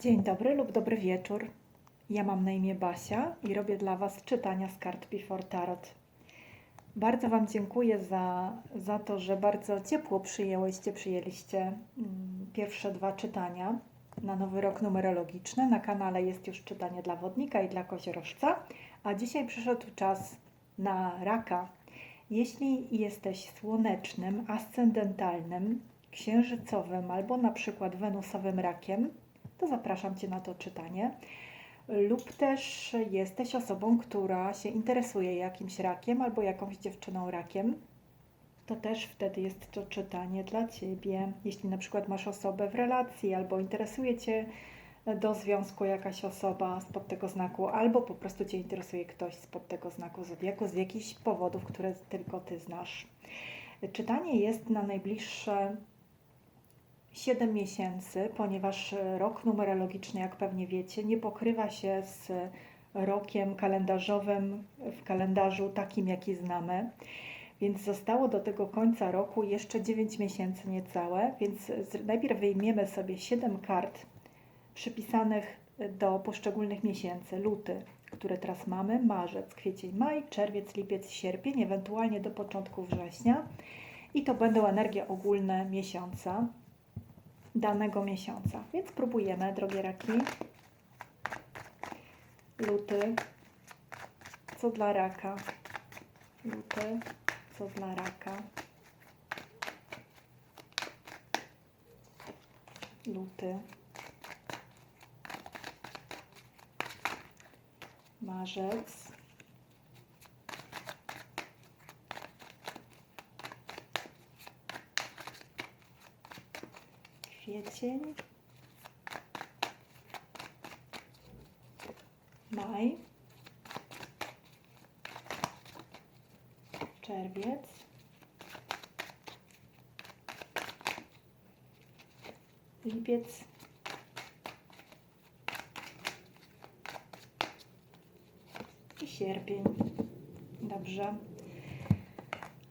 Dzień dobry lub dobry wieczór. Ja mam na imię Basia i robię dla Was czytania z kart Before Tarot. Bardzo Wam dziękuję za, za to, że bardzo ciepło przyjęłyście, przyjęliście mm, pierwsze dwa czytania na nowy rok numerologiczny. Na kanale jest już czytanie dla wodnika i dla koziorożca, a dzisiaj przyszedł czas na raka. Jeśli jesteś słonecznym, ascendentalnym, księżycowym albo na przykład wenusowym rakiem, to zapraszam Cię na to czytanie. Lub też jesteś osobą, która się interesuje jakimś rakiem albo jakąś dziewczyną rakiem, to też wtedy jest to czytanie dla Ciebie. Jeśli na przykład masz osobę w relacji albo interesuje Cię do związku jakaś osoba spod tego znaku, albo po prostu Cię interesuje ktoś spod tego znaku zodiaku z jakichś powodów, które tylko Ty znasz. Czytanie jest na najbliższe 7 miesięcy, ponieważ rok numerologiczny, jak pewnie wiecie, nie pokrywa się z rokiem kalendarzowym w kalendarzu takim, jaki znamy. Więc zostało do tego końca roku jeszcze 9 miesięcy niecałe, więc najpierw wyjmiemy sobie 7 kart przypisanych do poszczególnych miesięcy. Luty, które teraz mamy, marzec, kwiecień, maj, czerwiec, lipiec, sierpień, ewentualnie do początku września. I to będą energie ogólne miesiąca, danego miesiąca. Więc próbujemy, drogie raki. Luty, co dla raka. Luty, co dla raka. Luty. Marzec. Kwiecień. Maj. Czerwiec. Lipiec. I sierpień. Dobrze.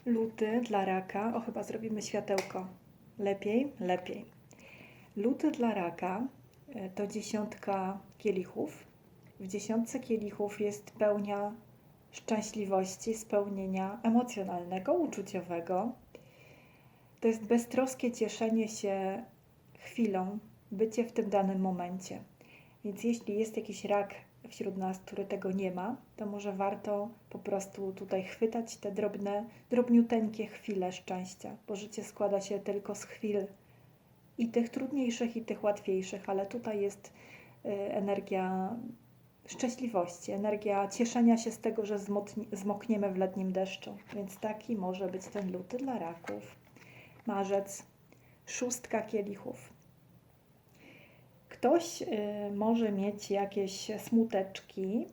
Luty dla raka. O, chyba zrobimy światełko. Lepiej? Lepiej. Luty dla raka e, to dziesiątka kielichów. W dziesiątce kielichów jest pełnia szczęśliwości, spełnienia emocjonalnego, uczuciowego. To jest beztroskie cieszenie się chwilą, bycie w tym danym momencie. Więc jeśli jest jakiś rak wśród nas, który tego nie ma, to może warto po prostu tutaj chwytać te drobne, drobniuteńkie chwile szczęścia, bo życie składa się tylko z chwil i tych trudniejszych, i tych łatwiejszych, ale tutaj jest y, energia szczęśliwości, energia cieszenia się z tego, że zmokniemy w letnim deszczu. Więc taki może być ten luty dla raków. Marzec, szóstka kielichów. Ktoś y, może mieć jakieś smuteczki,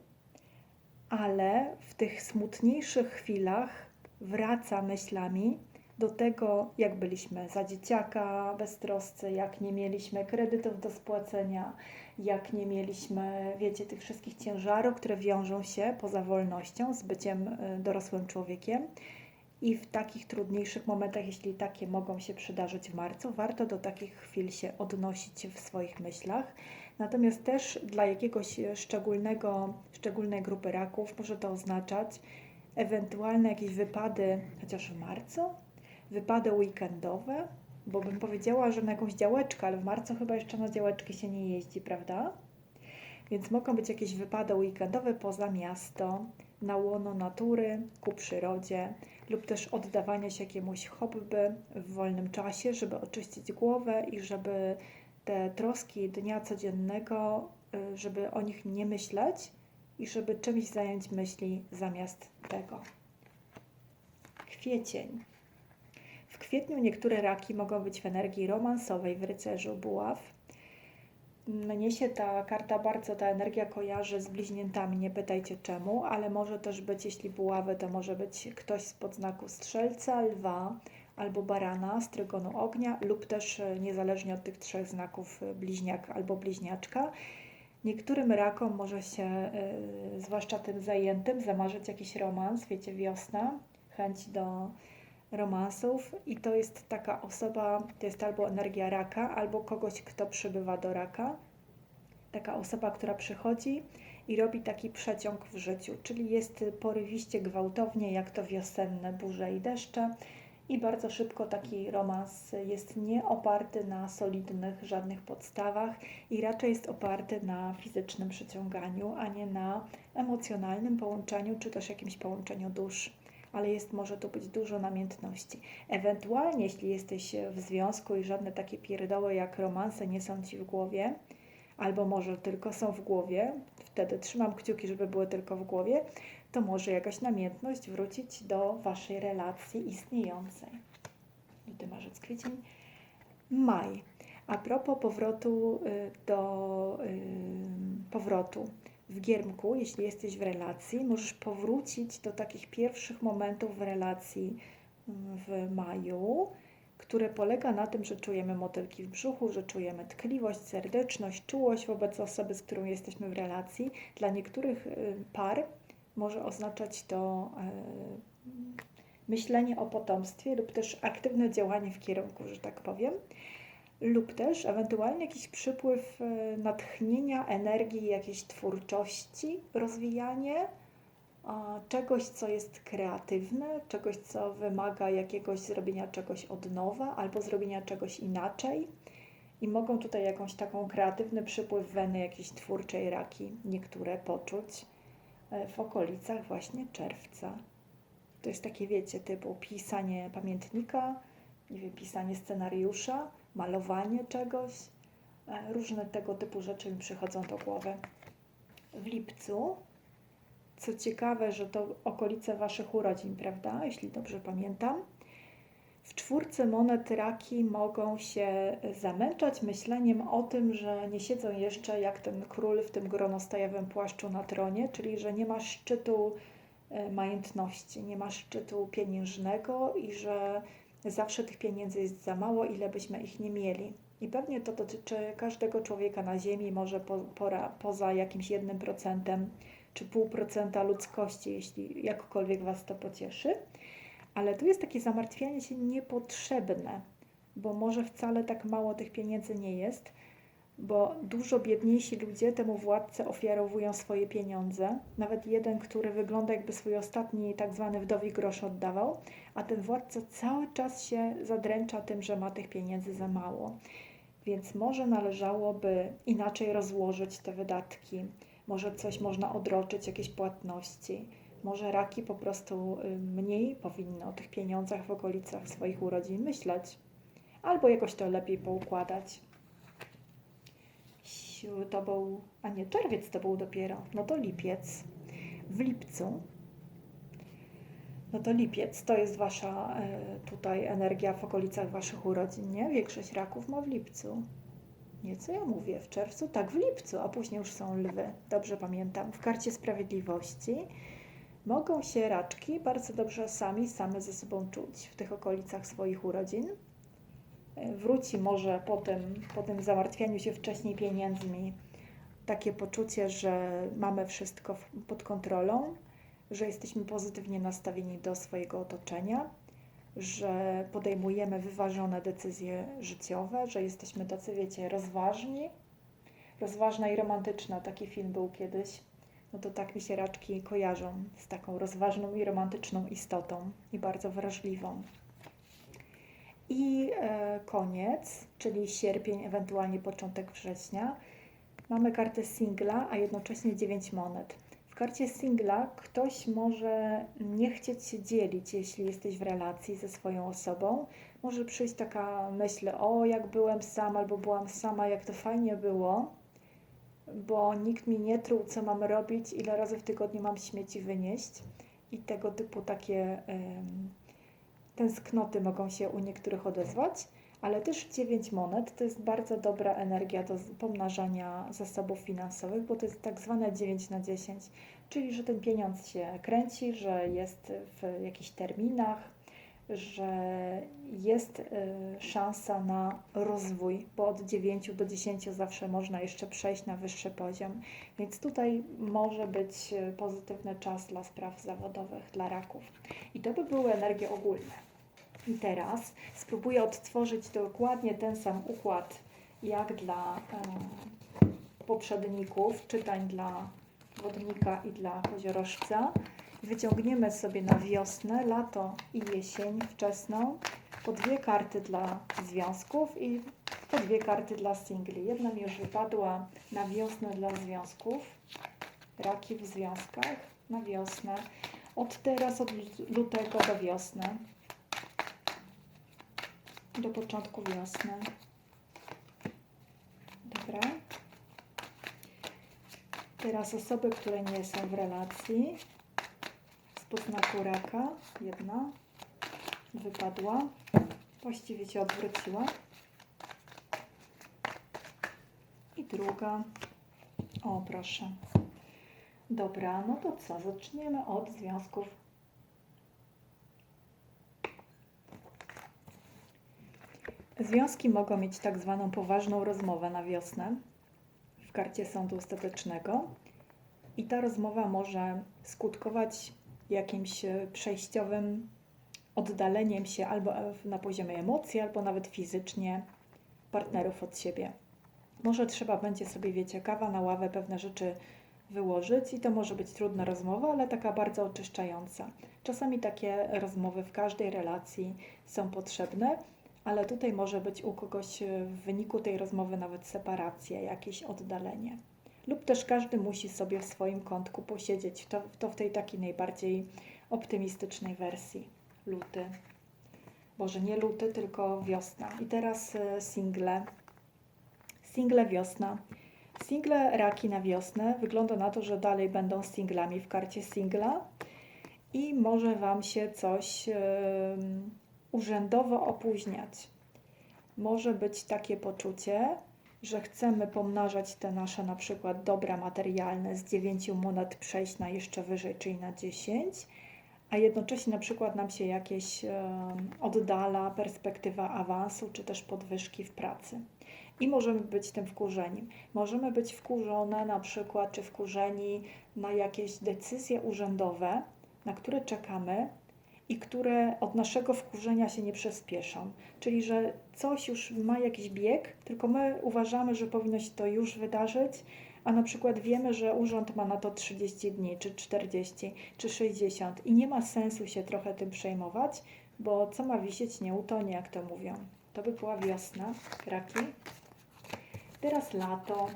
ale w tych smutniejszych chwilach wraca myślami do tego, jak byliśmy za dzieciaka beztroscy, jak nie mieliśmy kredytów do spłacenia, jak nie mieliśmy, wiecie, tych wszystkich ciężarów, które wiążą się poza wolnością z byciem y, dorosłym człowiekiem. I w takich trudniejszych momentach, jeśli takie mogą się przydarzyć w marcu, warto do takich chwil się odnosić w swoich myślach. Natomiast też dla jakiegoś szczególnego, szczególnej grupy raków może to oznaczać ewentualne jakieś wypady, chociaż w marcu, wypady weekendowe, bo bym powiedziała, że na jakąś działeczkę, ale w marcu chyba jeszcze na działeczki się nie jeździ, prawda? Więc mogą być jakieś wypady weekendowe poza miasto, na łono natury, ku przyrodzie, lub też oddawanie się jakiemuś hobby w wolnym czasie, żeby oczyścić głowę i żeby te troski dnia codziennego, y, żeby o nich nie myśleć i żeby czymś zająć myśli zamiast tego. Kwiecień. Kwietniu niektóre raki mogą być w energii romansowej w rycerzu buław. Mnie się ta karta bardzo, ta energia kojarzy z bliźniętami, nie pytajcie czemu, ale może też być, jeśli buławy, to może być ktoś z podznaku strzelca, lwa albo barana z trygonu ognia lub też e, niezależnie od tych trzech znaków e, bliźniak albo bliźniaczka. Niektórym rakom może się, e, zwłaszcza tym zajętym, zamarzyć jakiś romans, wiecie, wiosna, chęć do romansów i to jest taka osoba, to jest albo energia raka, albo kogoś, kto przybywa do raka. taka osoba, która przychodzi i robi taki przeciąg w życiu, czyli jest porywiście, gwałtownie, jak to wiosenne burze i deszcze. I bardzo szybko taki romans jest nie oparty na solidnych żadnych podstawach i raczej jest oparty na fizycznym przyciąganiu, a nie na emocjonalnym połączeniu czy też jakimś połączeniu dusz. Ale jest, może tu być dużo namiętności. Ewentualnie, jeśli jesteś w związku i żadne takie pierdoły jak romanse nie są ci w głowie, albo może tylko są w głowie, wtedy trzymam kciuki, żeby były tylko w głowie, to może jakaś namiętność wrócić do waszej relacji istniejącej. Luty, marzec, kwiecień, maj. A propos powrotu y, do y, powrotu w giermku, jeśli jesteś w relacji, możesz powrócić do takich pierwszych momentów w relacji mm, w maju, które polega na tym, że czujemy motylki w brzuchu, że czujemy tkliwość, serdeczność, czułość wobec osoby, z którą jesteśmy w relacji. Dla niektórych y, par może oznaczać to y, myślenie o potomstwie lub też aktywne działanie w kierunku, że tak powiem, lub też ewentualnie jakiś przypływ y, natchnienia, energii, jakiejś twórczości, rozwijanie czegoś, co jest kreatywne, czegoś, co wymaga jakiegoś zrobienia czegoś od nowa albo zrobienia czegoś inaczej. I mogą tutaj jakąś taką kreatywny przypływ weny jakiejś twórczej raki niektóre poczuć e, w okolicach właśnie czerwca. To jest takie, wiecie, typu pisanie pamiętnika, nie wiem, pisanie scenariusza, malowanie czegoś. E, Różne tego typu rzeczy mi przychodzą do głowy. W lipcu co ciekawe, że to okolice Waszych urodzin, prawda? Jeśli dobrze pamiętam. W czwórce monet raki mogą się zamęczać myśleniem o tym, że nie siedzą jeszcze jak ten król w tym gronostajowym płaszczu na tronie, czyli że nie ma szczytu e, majątności, nie ma szczytu pieniężnego i że zawsze tych pieniędzy jest za mało, ile byśmy ich nie mieli. I pewnie to dotyczy każdego człowieka na Ziemi, może po, pora, poza jakimś jednym procentem czy pół procenta ludzkości, jeśli jakkolwiek Was to pocieszy. Ale tu jest takie zamartwianie się niepotrzebne, bo może wcale tak mało tych pieniędzy nie jest, bo dużo biedniejsi ludzie temu władcy ofiarowują swoje pieniądze. Nawet jeden, który wygląda jakby swój ostatni tak zwany wdowi grosz oddawał, a ten władca cały czas się zadręcza tym, że ma tych pieniędzy za mało. Więc może należałoby inaczej rozłożyć te wydatki, może coś można odroczyć, jakieś płatności. Może raki po prostu y, mniej powinny o tych pieniądzach w okolicach swoich urodzin myśleć, albo jakoś to lepiej poukładać. To był, a nie, czerwiec to był dopiero, no to lipiec. W lipcu, no to lipiec to jest wasza y, tutaj energia w okolicach waszych urodzin, nie? Większość raków ma w lipcu. Nie, co ja mówię? W czerwcu? Tak, w lipcu, a później już są lwy. Dobrze pamiętam. W karcie sprawiedliwości mogą się raczki bardzo dobrze sami, same ze sobą czuć w tych okolicach swoich urodzin. Wróci może po tym, po tym zamartwianiu się wcześniej pieniędzmi takie poczucie, że mamy wszystko pod kontrolą, że jesteśmy pozytywnie nastawieni do swojego otoczenia, że podejmujemy wyważone decyzje życiowe, że jesteśmy tacy, wiecie, rozważni. Rozważna i romantyczna, taki film był kiedyś. No to tak mi się raczki kojarzą z taką rozważną i romantyczną istotą i bardzo wrażliwą. I e, koniec, czyli sierpień, ewentualnie początek września. Mamy kartę singla, a jednocześnie 9 monet. W karcie singla ktoś może nie chcieć się dzielić, jeśli jesteś w relacji ze swoją osobą. Może przyjść taka myśl, o jak byłem sam albo byłam sama, jak to fajnie było, bo nikt mi nie truł, co mam robić, ile razy w tygodniu mam śmieci wynieść. I tego typu takie ym, tęsknoty mogą się u niektórych odezwać ale też 9 monet to jest bardzo dobra energia do pomnażania zasobów finansowych, bo to jest tak zwane 9 na 10, czyli że ten pieniądz się kręci, że jest w jakichś terminach, że jest y, szansa na rozwój, bo od 9 do 10 zawsze można jeszcze przejść na wyższy poziom. Więc tutaj może być pozytywny czas dla spraw zawodowych, dla raków. I to by były energie ogólne. I teraz spróbuję odtworzyć dokładnie ten sam układ jak dla, poprzedników, czytań dla wodnika i dla koziorożca. Wyciągniemy sobie na wiosnę, lato i jesień wczesną po dwie karty dla związków i po dwie karty dla singli. Jedna mi już wypadła na wiosnę dla związków, raki w związkach na wiosnę. Od teraz, od lutego do wiosny, do początku wiosny. Dobra. Teraz osoby, które nie są w relacji. Spod znaku raka. Jedna wypadła. Właściwie się odwróciła. I druga. O, proszę. Dobra, no to co? Zaczniemy od związków. Związki mogą mieć tak zwaną poważną rozmowę na wiosnę w karcie sądu ostatecznego i ta rozmowa może skutkować jakimś e, przejściowym oddaleniem się albo na poziomie emocji, albo nawet fizycznie partnerów od siebie. Może trzeba będzie sobie, wiecie, kawa na ławę, pewne rzeczy wyłożyć i to może być trudna rozmowa, ale taka bardzo oczyszczająca. Czasami takie rozmowy w każdej relacji są potrzebne, ale tutaj może być u kogoś w wyniku tej rozmowy nawet separacja, jakieś oddalenie. Lub też każdy musi sobie w swoim kątku posiedzieć. To, to w tej takiej najbardziej optymistycznej wersji. Luty. Boże, nie luty, tylko wiosna. I teraz e, single. Single wiosna. Single raki na wiosnę. Wygląda na to, że dalej będą singlami w karcie singla i może Wam się coś yy, urzędowo opóźniać. Może być takie poczucie, że chcemy pomnażać te nasze na przykład dobra materialne z 9 monet przejść na jeszcze wyżej, czyli na 10, a jednocześnie na przykład nam się jakieś oddala perspektywa awansu czy też podwyżki w pracy i możemy być tym wkurzeniem. Możemy być wkurzone na przykład, czy wkurzeni na jakieś decyzje urzędowe, na które czekamy i które od naszego wkurzenia się nie przyspieszą. Czyli, że coś już ma jakiś bieg, tylko my uważamy, że powinno się to już wydarzyć, a na przykład wiemy, że urząd ma na to 30 dni, czy 40, czy 60 i nie ma sensu się trochę tym przejmować, bo co ma wisieć, nie utonie, jak to mówią. To by była wiosna, raki. Teraz lato.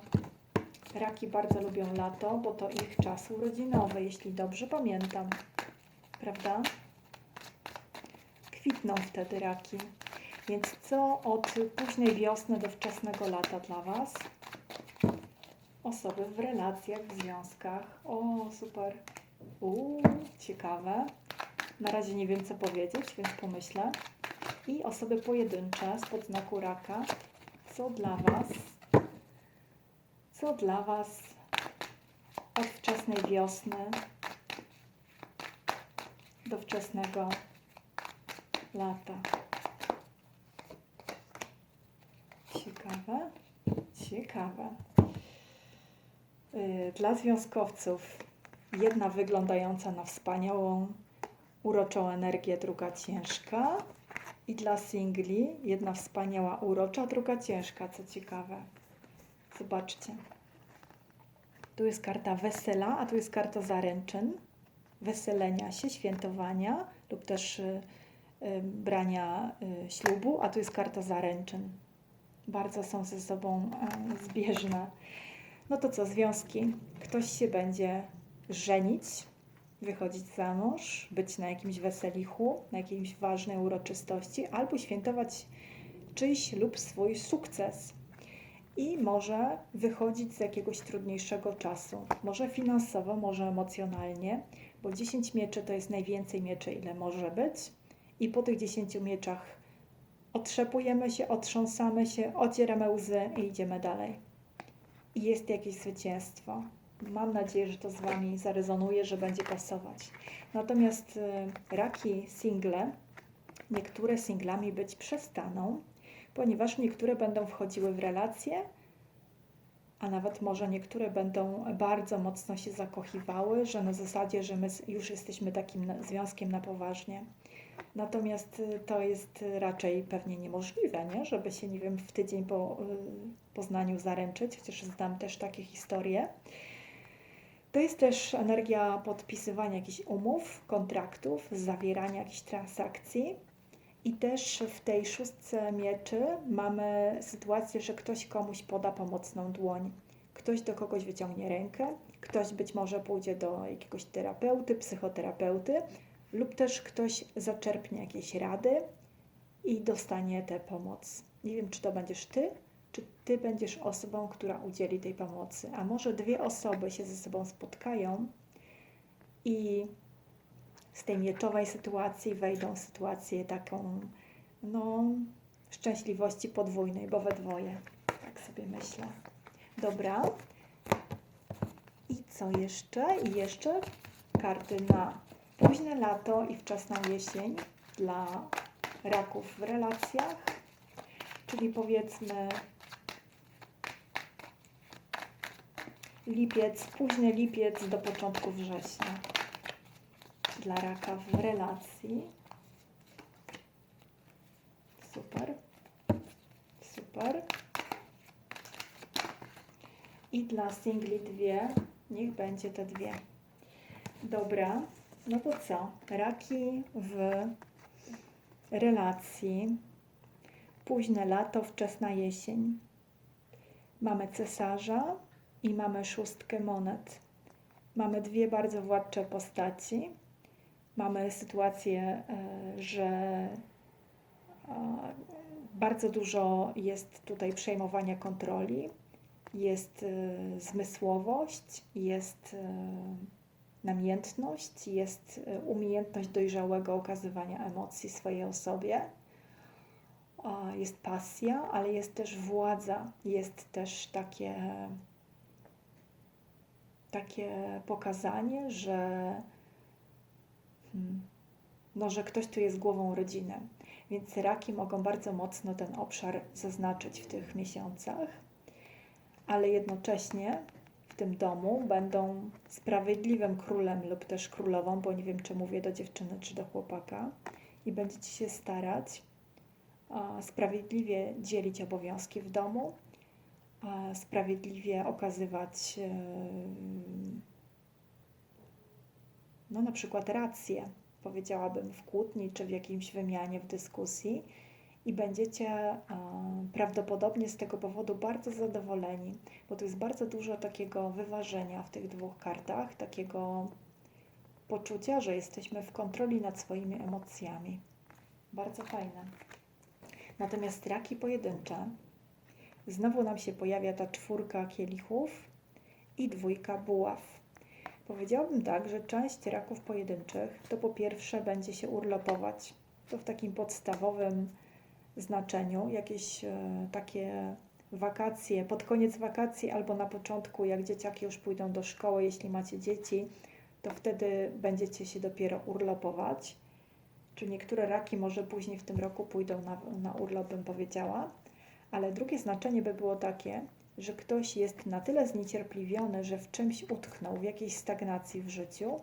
Raki bardzo lubią lato, bo to ich czas urodzinowy, jeśli dobrze pamiętam. Prawda? Kwitną wtedy raki. Więc co od późnej wiosny do wczesnego lata dla Was? Osoby w relacjach, w związkach. O, super. Uuu, ciekawe. Na razie nie wiem, co powiedzieć, więc pomyślę. I osoby pojedyncze spod znaku raka. Co dla Was co dla Was od wczesnej wiosny do wczesnego lata? Ciekawe, ciekawe. Y, dla związkowców jedna wyglądająca na wspaniałą, uroczą energię, druga ciężka. I dla singli jedna wspaniała, urocza, druga ciężka, co ciekawe. Zobaczcie. Tu jest karta wesela, a tu jest karta zaręczyn, weselenia się, świętowania lub też y, brania y, ślubu, a tu jest karta zaręczyn. Bardzo są ze sobą y, zbieżne. No to co, związki? Ktoś się będzie żenić, wychodzić za mąż, być na jakimś weselichu, na jakiejś ważnej uroczystości, albo świętować czyjś lub swój sukces i może wychodzić z jakiegoś trudniejszego czasu. Może finansowo, może emocjonalnie, bo 10 mieczy to jest najwięcej mieczy, ile może być. I po tych 10 mieczach otrzepujemy się, otrząsamy się, ocieramy łzy i idziemy dalej. I jest jakieś zwycięstwo. Mam nadzieję, że to z Wami zarezonuje, że będzie pasować. Natomiast y, raki single, niektóre singlami być przestaną, ponieważ niektóre będą wchodziły w relacje a nawet może niektóre będą bardzo mocno się zakochiwały, że na zasadzie, że my już jesteśmy takim związkiem na poważnie. Natomiast y, to jest raczej pewnie niemożliwe, nie? żeby się, nie wiem, w tydzień po y, poznaniu zaręczyć, chociaż znam też takie historie. To jest też energia podpisywania jakichś umów, kontraktów, zawierania jakichś transakcji. I też w tej szóstce mieczy mamy sytuację, że ktoś komuś poda pomocną dłoń. Ktoś do kogoś wyciągnie rękę, ktoś być może pójdzie do jakiegoś terapeuty, psychoterapeuty, lub też ktoś zaczerpnie jakieś rady i dostanie tę pomoc. Nie wiem, czy to będziesz ty, czy ty będziesz osobą, która udzieli tej pomocy. A może dwie osoby się ze sobą spotkają i z tej mieczowej sytuacji wejdą w sytuację taką, no, szczęśliwości podwójnej, bo we dwoje. Tak sobie myślę. Dobra. I co jeszcze? I jeszcze karty na późne lato i wczesną jesień dla raków w relacjach, czyli powiedzmy lipiec, późny lipiec do początku września dla raka w relacji. Super. Super. I dla singli dwie. Niech będzie te dwie. Dobra. No to co? Raki w relacji. Późne lato, wczesna jesień. Mamy cesarza i mamy szóstkę monet. Mamy dwie bardzo władcze postaci. Mamy sytuację, e, że e, bardzo dużo jest tutaj przejmowania kontroli, jest e, zmysłowość, jest namiętność, jest e, umiejętność dojrzałego okazywania emocji swojej osobie, jest pasja, ale jest też władza, jest też takie, takie pokazanie, że Hmm. no, że ktoś tu jest głową rodziny. Więc raki mogą bardzo mocno ten obszar zaznaczyć w tych miesiącach, ale jednocześnie tym domu będą sprawiedliwym królem lub też królową, bo nie wiem, czy mówię do dziewczyny czy do chłopaka, i będziecie się starać sprawiedliwie dzielić obowiązki w domu, sprawiedliwie okazywać. Yy, no na przykład rację, powiedziałabym w kłótni czy w jakimś wymianie, w dyskusji i będziecie e, prawdopodobnie z tego powodu bardzo zadowoleni, bo tu jest bardzo dużo takiego wyważenia w tych dwóch kartach, takiego poczucia, że jesteśmy w kontroli nad swoimi emocjami. Bardzo fajne. Natomiast raki pojedyncze, znowu nam się pojawia ta czwórka kielichów i dwójka buław. Powiedziałabym tak, że część raków pojedynczych to po pierwsze będzie się urlopować. To w takim podstawowym znaczeniu, jakieś e, takie wakacje, pod koniec wakacji albo na początku, jak dzieciaki już pójdą do szkoły, jeśli macie dzieci, to wtedy będziecie się dopiero urlopować. Czy niektóre raki może później w tym roku pójdą na, na urlop, bym powiedziała. Ale drugie znaczenie by było takie, że ktoś jest na tyle zniecierpliwiony, że w czymś utknął, w jakiejś stagnacji w życiu,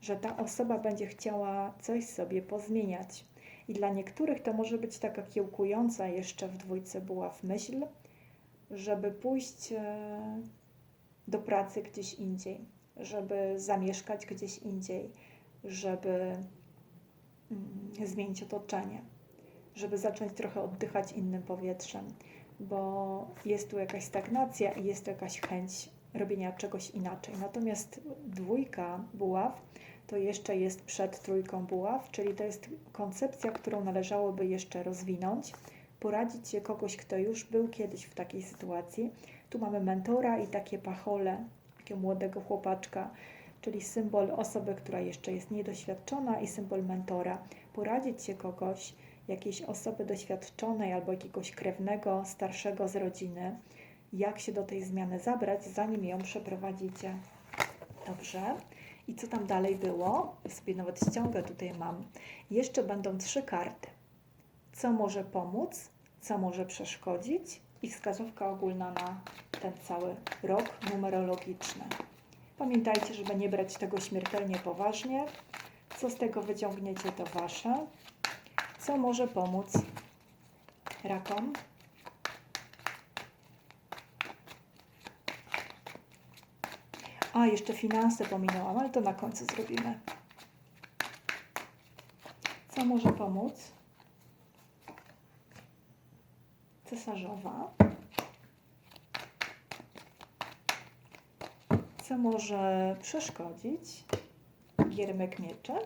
że ta osoba będzie chciała coś sobie pozmieniać. I dla niektórych to może być taka kiełkująca jeszcze w dwójce buław myśl, żeby pójść e, do pracy gdzieś indziej, żeby zamieszkać gdzieś indziej, żeby mm, zmienić otoczenie, żeby zacząć trochę oddychać innym powietrzem bo jest tu jakaś stagnacja i jest tu jakaś chęć robienia czegoś inaczej. Natomiast dwójka buław to jeszcze jest przed trójką buław, czyli to jest koncepcja, którą należałoby jeszcze rozwinąć, poradzić się kogoś, kto już był kiedyś w takiej sytuacji. Tu mamy mentora i takie pachole, takiego młodego chłopaczka, czyli symbol osoby, która jeszcze jest niedoświadczona i symbol mentora. Poradzić się kogoś, jakiejś osoby doświadczonej albo jakiegoś krewnego, starszego z rodziny, jak się do tej zmiany zabrać, zanim ją przeprowadzicie. Dobrze. I co tam dalej było? Sobie nawet ściągę tutaj mam. Jeszcze będą trzy karty. Co może pomóc, co może przeszkodzić i wskazówka ogólna na ten cały rok numerologiczny. Pamiętajcie, żeby nie brać tego śmiertelnie poważnie. Co z tego wyciągniecie, to wasze. Co może pomóc rakom? A, jeszcze finanse pominęłam, ale to na końcu zrobimy. Co może pomóc? Cesarzowa. Co może przeszkodzić? Giermek miecze.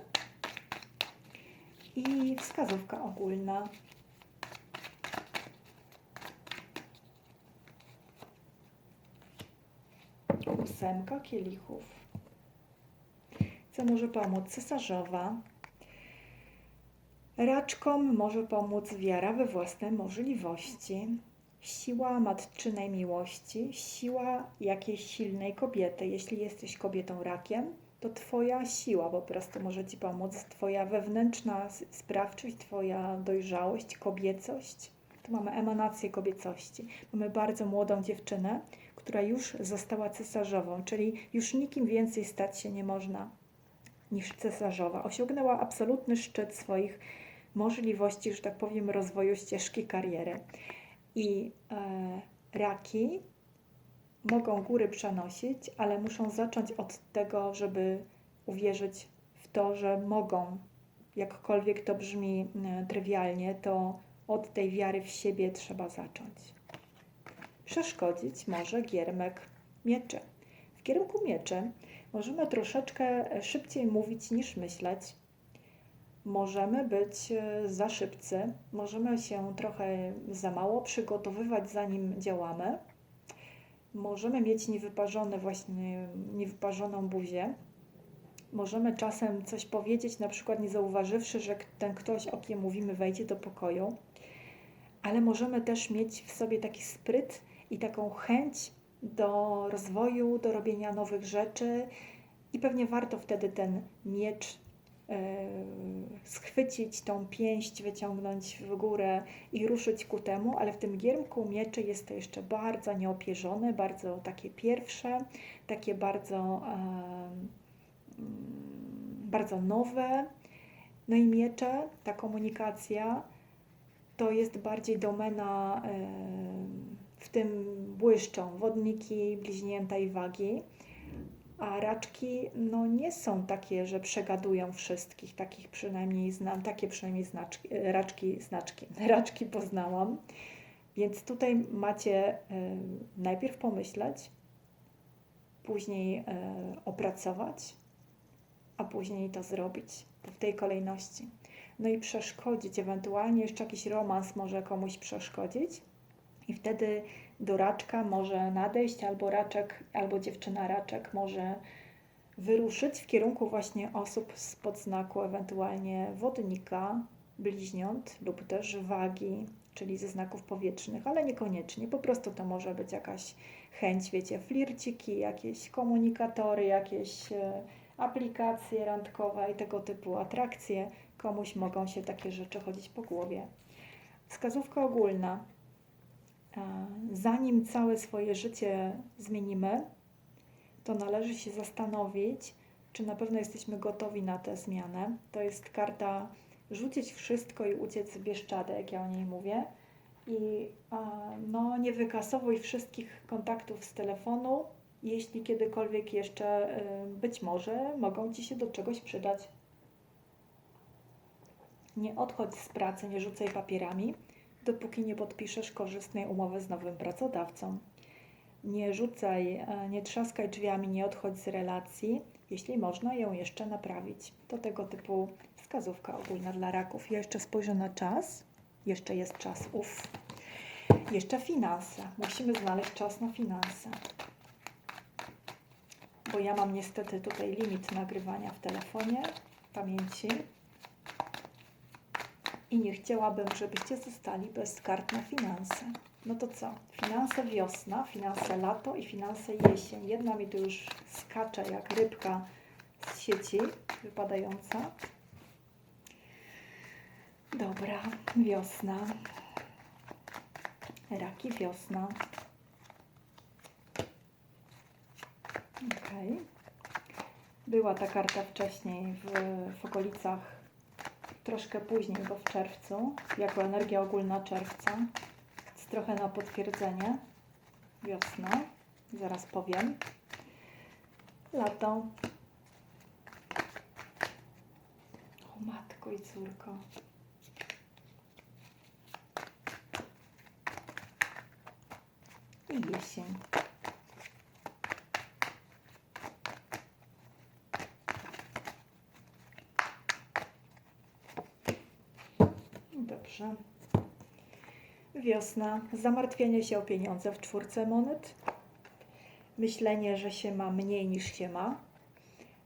I wskazówka ogólna. Ósemka kielichów. Co może pomóc? Cesarzowa. Raczkom może pomóc wiara we własne możliwości, siła matczynej miłości, siła jakiejś silnej kobiety. Jeśli jesteś kobietą rakiem, to Twoja siła po prostu może Ci pomóc, Twoja wewnętrzna sprawczość, Twoja dojrzałość, kobiecość. Tu mamy emanację kobiecości. Mamy bardzo młodą dziewczynę, która już została cesarzową, czyli już nikim więcej stać się nie można niż cesarzowa. Osiągnęła absolutny szczyt swoich możliwości, że tak powiem, rozwoju ścieżki kariery. I e, raki mogą góry przenosić, ale muszą zacząć od tego, żeby uwierzyć w to, że mogą. Jakkolwiek to brzmi e, trywialnie, to od tej wiary w siebie trzeba zacząć. Przeszkodzić może giermek mieczy. W giermku mieczy możemy troszeczkę szybciej mówić niż myśleć. Możemy być e, za szybcy, możemy się trochę za mało przygotowywać, zanim działamy. Możemy mieć niewyparzone właśnie, niewyparzoną buzię. Możemy czasem coś powiedzieć, na przykład nie zauważywszy, że ten ktoś, o kim mówimy, wejdzie do pokoju. Ale możemy też mieć w sobie taki spryt i taką chęć do rozwoju, do robienia nowych rzeczy. I pewnie warto wtedy ten miecz e, schwycić, tą pięść wyciągnąć w górę i ruszyć ku temu, ale w tym giermku mieczy jest to jeszcze bardzo nieopierzone, bardzo takie pierwsze, takie bardzo, em, mm, bardzo nowe. No i miecze, ta komunikacja to jest bardziej domena em, w tym błyszczą wodniki, bliźnięta i wagi. A raczki no, nie są takie, że przegadują wszystkich, takich przynajmniej znam, takie przynajmniej znaczki, e, raczki, znaczki, raczki poznałam. Więc tutaj macie e, najpierw pomyśleć, później e, opracować, a później to zrobić w tej kolejności. No i przeszkodzić, ewentualnie jeszcze jakiś romans może komuś przeszkodzić i wtedy do raczka może nadejść, albo raczek, albo dziewczyna raczek może wyruszyć w kierunku właśnie osób z podznaku ewentualnie wodnika, bliźniąt lub też wagi, czyli ze znaków powietrznych, ale niekoniecznie. Po prostu to może być jakaś chęć, wiecie, flirciki, jakieś komunikatory, jakieś e, aplikacje randkowe i tego typu atrakcje. Komuś mogą się takie rzeczy chodzić po głowie. Wskazówka ogólna. Zanim całe swoje życie zmienimy, to należy się zastanowić, czy na pewno jesteśmy gotowi na tę zmianę. To jest karta rzucić wszystko i uciec w Bieszczadę, jak ja o niej mówię. I no, nie wykasowuj wszystkich kontaktów z telefonu, jeśli kiedykolwiek jeszcze e, być może mogą Ci się do czegoś przydać. Nie odchodź z pracy, nie rzucaj papierami, dopóki nie podpiszesz korzystnej umowy z nowym pracodawcą. Nie rzucaj, e, nie trzaskaj drzwiami, nie odchodź z relacji, jeśli można ją jeszcze naprawić. To tego typu wskazówka ogólna dla raków. Ja jeszcze spojrzę na czas. Jeszcze jest czas, uff. Jeszcze finanse. Musimy znaleźć czas na finanse. Bo ja mam niestety tutaj limit nagrywania w telefonie, pamięci. I nie chciałabym, żebyście zostali bez kart na finanse. No to co? Finanse wiosna, finanse lato i finanse jesień. Jedna mi tu już skacze jak rybka z sieci wypadająca. Dobra, wiosna. Raki wiosna. Okej. Była ta karta wcześniej w, w okolicach, troszkę później, bo w czerwcu, jako energia ogólna czerwca. Więc trochę na potwierdzenie. Wiosna. Zaraz powiem. Lato. O matko i córko. I jesień. Dobrze. Wiosna. Zamartwienie się o pieniądze w czwórce monet. Myślenie, że się ma mniej niż się ma.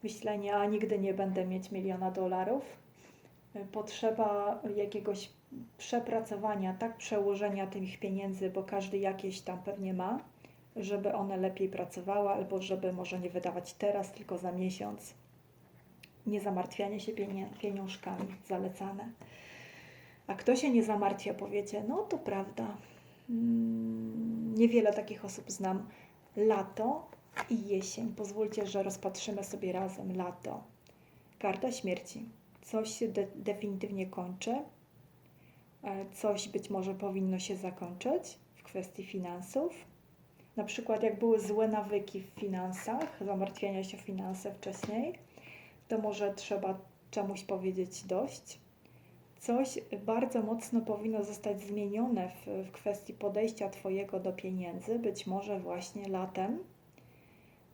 Myślenie, a nigdy nie będę mieć miliona dolarów. Potrzeba jakiegoś przepracowania, tak przełożenia tych pieniędzy, bo każdy jakieś tam pewnie ma, żeby one lepiej pracowały, albo żeby może nie wydawać teraz, tylko za miesiąc. Nie zamartwianie się pieniążkami zalecane. A kto się nie zamartwia, powiecie, no to prawda. Mm, Niewiele takich osób znam. Lato i jesień. Pozwólcie, że rozpatrzymy sobie razem lato. Karta śmierci. Coś się de- definitywnie kończy. E, Coś być może powinno się zakończyć w kwestii finansów. Na przykład, jak były złe nawyki w finansach, zamartwiania się o finanse wcześniej, to może trzeba czemuś powiedzieć dość coś bardzo mocno powinno zostać zmienione w, w kwestii podejścia Twojego do pieniędzy, być może właśnie latem,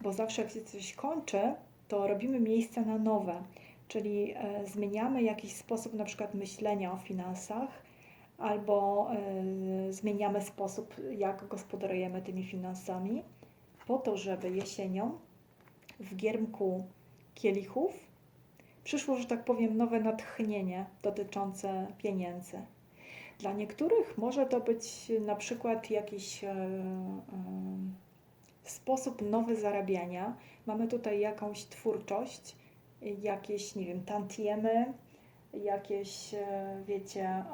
bo zawsze jak się coś kończy, to robimy miejsce na nowe, czyli e, zmieniamy jakiś sposób na przykład myślenia o finansach, albo e, zmieniamy sposób, jak gospodarujemy tymi finansami, po to, żeby jesienią w giermku kielichów przyszło, że tak powiem, nowe natchnienie dotyczące pieniędzy. Dla niektórych może to być na przykład jakiś e, e, sposób nowy zarabiania. Mamy tutaj jakąś twórczość, jakieś, nie wiem, tantiemy, jakieś, e, wiecie,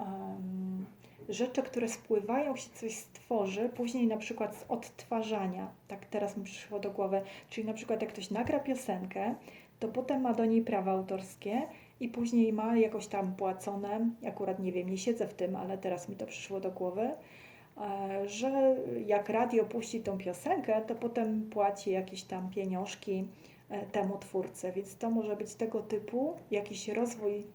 rzeczy, które spływają, się coś stworzy, później na przykład z odtwarzania. Tak teraz mi przyszło do głowy. Czyli na przykład jak ktoś nagra piosenkę, to potem ma do niej prawa autorskie i później ma jakoś tam płacone, akurat nie wiem, nie siedzę w tym, ale teraz mi to przyszło do głowy, e, że jak radio puści tą piosenkę, to potem płaci jakieś tam pieniążki e, temu twórcy, więc to może być tego typu jakiś rozwój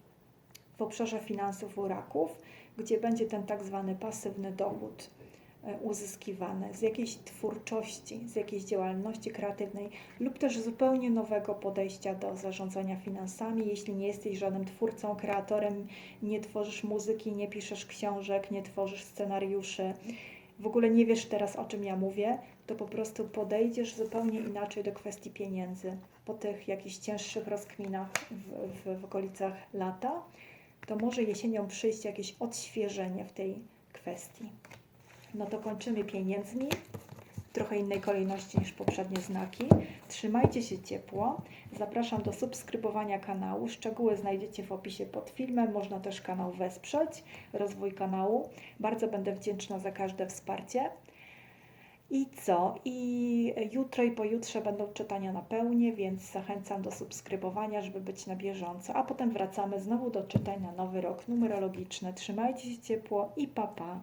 w obszarze finansów u raków, gdzie będzie ten tak zwany pasywny dochód e, uzyskiwany z jakiejś twórczości, z jakiejś działalności kreatywnej lub też zupełnie nowego podejścia do zarządzania finansami. Jeśli nie jesteś żadnym twórcą, kreatorem, nie tworzysz muzyki, nie piszesz książek, nie tworzysz scenariuszy, w ogóle nie wiesz teraz o czym ja mówię, to po prostu podejdziesz zupełnie inaczej do kwestii pieniędzy. Po tych jakichś cięższych rozkminach w, w, w okolicach lata, to może jesienią przyjść jakieś odświeżenie w tej kwestii. No to kończymy pieniędzmi w trochę innej kolejności niż poprzednie znaki. Trzymajcie się ciepło. Zapraszam do subskrybowania kanału. Szczegóły znajdziecie w opisie pod filmem. Można też kanał wesprzeć, rozwój kanału. Bardzo będę wdzięczna za każde wsparcie. I co? I jutro i pojutrze będą czytania na pełni, więc zachęcam do subskrybowania, żeby być na bieżąco. A potem wracamy znowu do czytań na nowy rok numerologiczny. Trzymajcie się ciepło i pa pa!